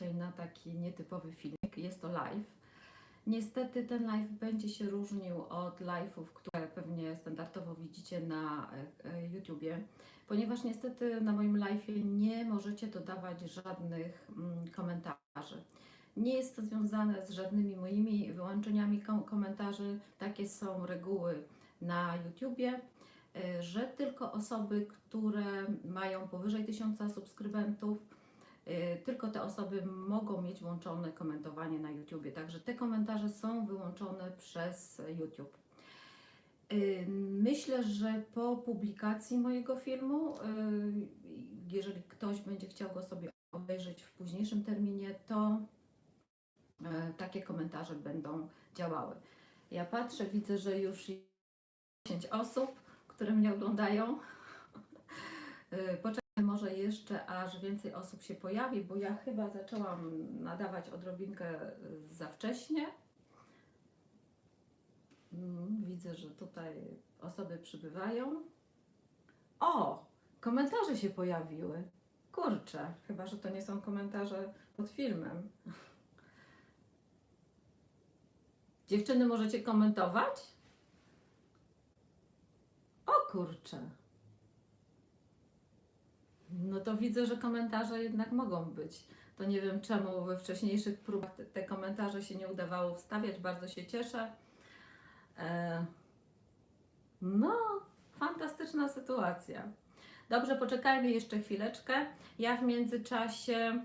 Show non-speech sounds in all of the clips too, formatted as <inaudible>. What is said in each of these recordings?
dzisiaj na taki nietypowy filmik. Jest to live. Niestety ten live będzie się różnił od live'ów, które pewnie standardowo widzicie na e, e, YouTubie, ponieważ niestety na moim live'ie nie możecie dodawać żadnych mm, komentarzy. Nie jest to związane z żadnymi moimi wyłączeniami kom- komentarzy. Takie są reguły na YouTubie, e, że tylko osoby, które mają powyżej 1000 subskrybentów, tylko te osoby mogą mieć włączone komentowanie na YouTubie. Także te komentarze są wyłączone przez YouTube. Y, Myślę, że po publikacji mojego filmu, y, jeżeli ktoś będzie chciał go sobie obejrzeć w późniejszym terminie, to takie komentarze będą działały. Ja patrzę, widzę, że już 10 osób, które mnie oglądają. Jeszcze, aż więcej osób się pojawi, bo ja chyba zaczęłam nadawać odrobinkę za wcześnie. Mm, Widzę, że tutaj osoby przybywają. O! Komentarze się pojawiły. Kurczę, chyba że to nie są komentarze pod filmem. Dziewczyny, możecie komentować? O kurczę. No to widzę, że komentarze jednak mogą być. To nie wiem czemu we wcześniejszych próbach te, komentarze się nie udawało wstawiać. Bardzo się cieszę. E, no, fantastyczna sytuacja. Dobrze, poczekajmy jeszcze chwileczkę. Ja w międzyczasie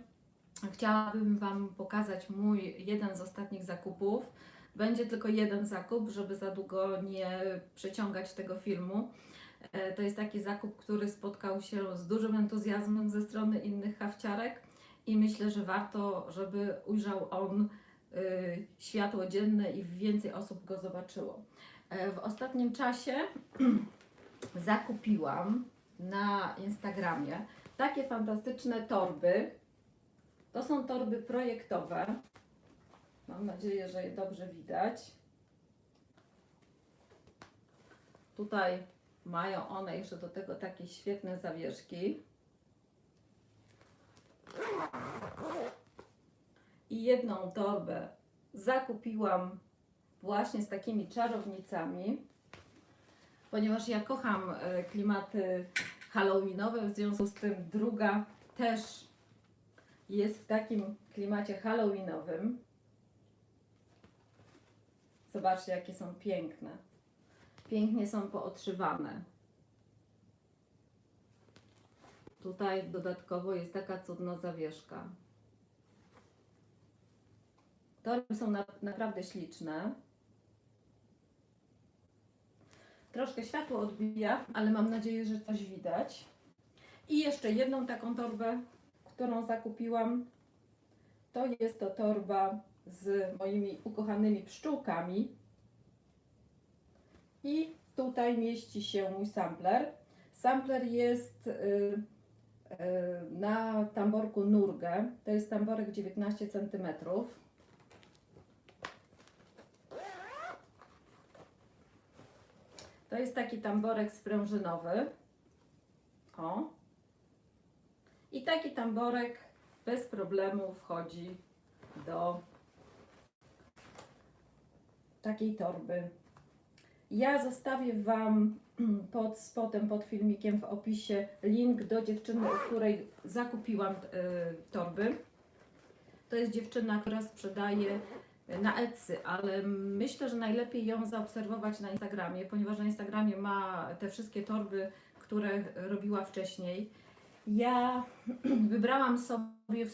chciałabym Wam pokazać mój jeden z ostatnich zakupów. Będzie tylko jeden zakup, żeby za długo nie przeciągać tego filmu. E, To jest taki zakup, który spotkał się z dużym entuzjazmem ze strony innych hawciarek i myślę, że warto, żeby ujrzał on y, światło dzienne i więcej osób go zobaczyło. E, W ostatnim czasie <clears throat> zakupiłam na Instagramie takie fantastyczne torby. To są torby projektowe. Mam nadzieję, że je dobrze widać. Tutaj mają one jeszcze do tego takie świetne zawieszki. I jedną torbę zakupiłam właśnie z takimi czarownicami, ponieważ ja kocham e, klimaty halloweenowe, w związku z tym druga też jest w takim klimacie halloweenowym. Zobaczcie, jakie są piękne. Pięknie są pootrzywane. Tutaj dodatkowo jest taka cudna zawieszka. Torby są na, naprawdę śliczne. Troszkę światło odbija, ale mam nadzieję, że coś widać. I jeszcze jedną taką torbę, którą zakupiłam. To jest to torba z moimi ukochanymi pszczółkami. I tutaj mieści się mój sampler. Sampler jest y, y, na tamborku Nurgę. To jest tamborek 19 cm. To jest taki tamborek sprężynowy. O. I taki tamborek bez problemu wchodzi do takiej torby. Ja zostawię Wam <clears throat> pod spotem, pod filmikiem w opisie link do dziewczyny, u której zakupiłam y, torby. To jest dziewczyna, która sprzedaje na Etsy, ale myślę, że najlepiej ją zaobserwować na Instagramie, ponieważ na Instagramie ma te wszystkie torby, które robiła wcześniej. Ja <clears throat> wybrałam sobie